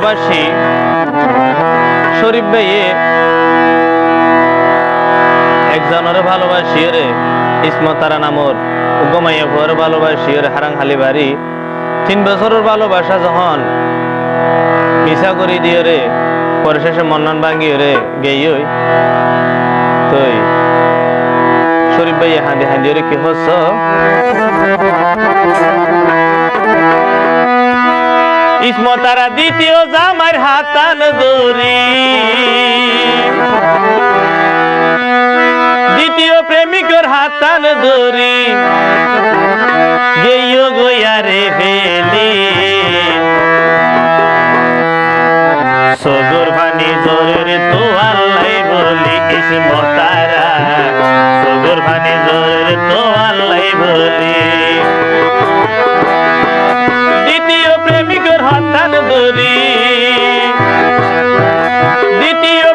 ভালোবাসি। শরীফ ভাইয়ে একজনের ভালোবাসি রে ইসমতারা নামর গমাইয়া ভুয়ার ভালোবাসি রে হারাং হালি বাড়ি। তিন বছরের ভালোবাসা যখন মিশা করি দিয়ে রে পরে শেষে মন্নন ভাঙ্গি রে গেই ওই। তুই শরীফ ভাই হাঁদি হাঁদি রে কি হচ্ছ ইসমতারা দ্বিতীয় জামার হাতান দড়ি। দ্বিতীয় প্রেমিকর হাতান দড়ি। গেইও গইয়ারে ফেলি। সগর ভানি জোরের তো আল্লাহ বলি ইসমতারা সগর ভানি জোরের তো আল্লাহ বলি। দ্বিতীয় প্রেমিকর হাতান দরি দ্বিতীয়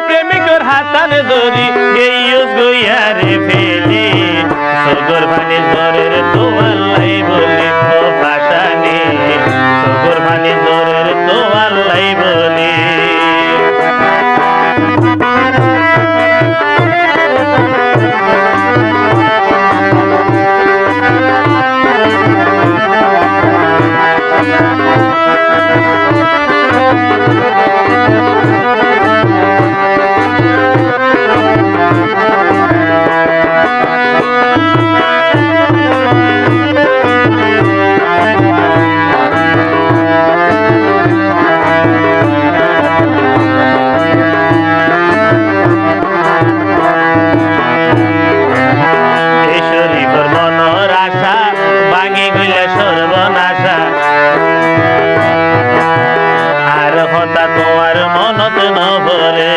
মনত নভরে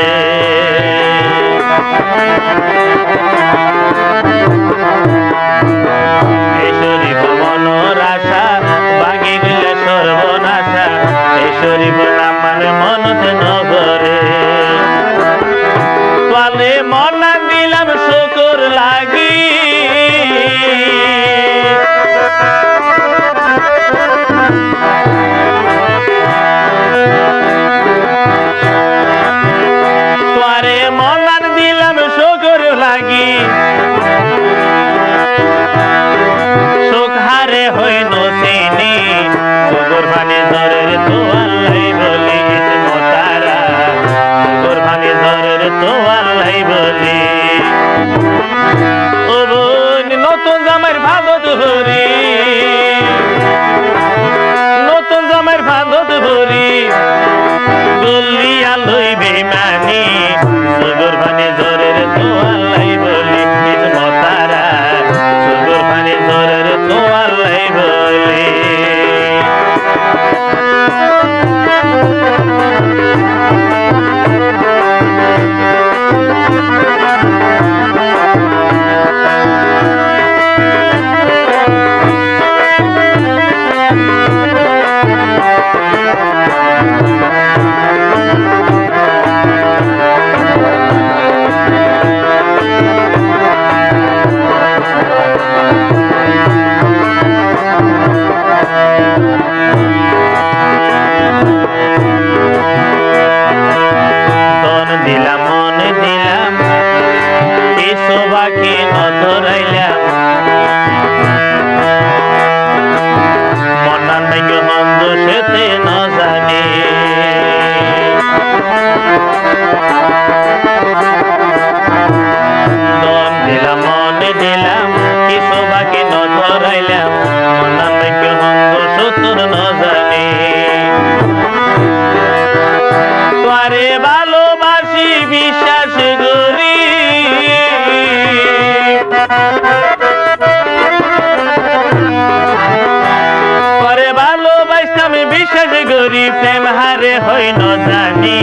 এই শরীফর মনের আশা ভাঙি গইলে সর্বনাশা এই শরীফর আমার মনত নভরে পালে মনা দিলাম শুকুর লাগি। শুকুর পানি ধরের তো আল্লাহ বলি মতারা শুকুর পানি ধরের তো বলি। ও বোন, নতুন জামার ভালো ভরি নতুন জামার ভাদত ভরি ভালোবাসতাম গরি প্রেম হারে হই ন জানি।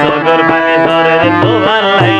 সগর পানি ধরের তোমার লাই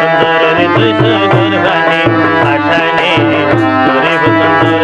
सुंदर रे तुझ घर झाले आठाने तुरे सुंदर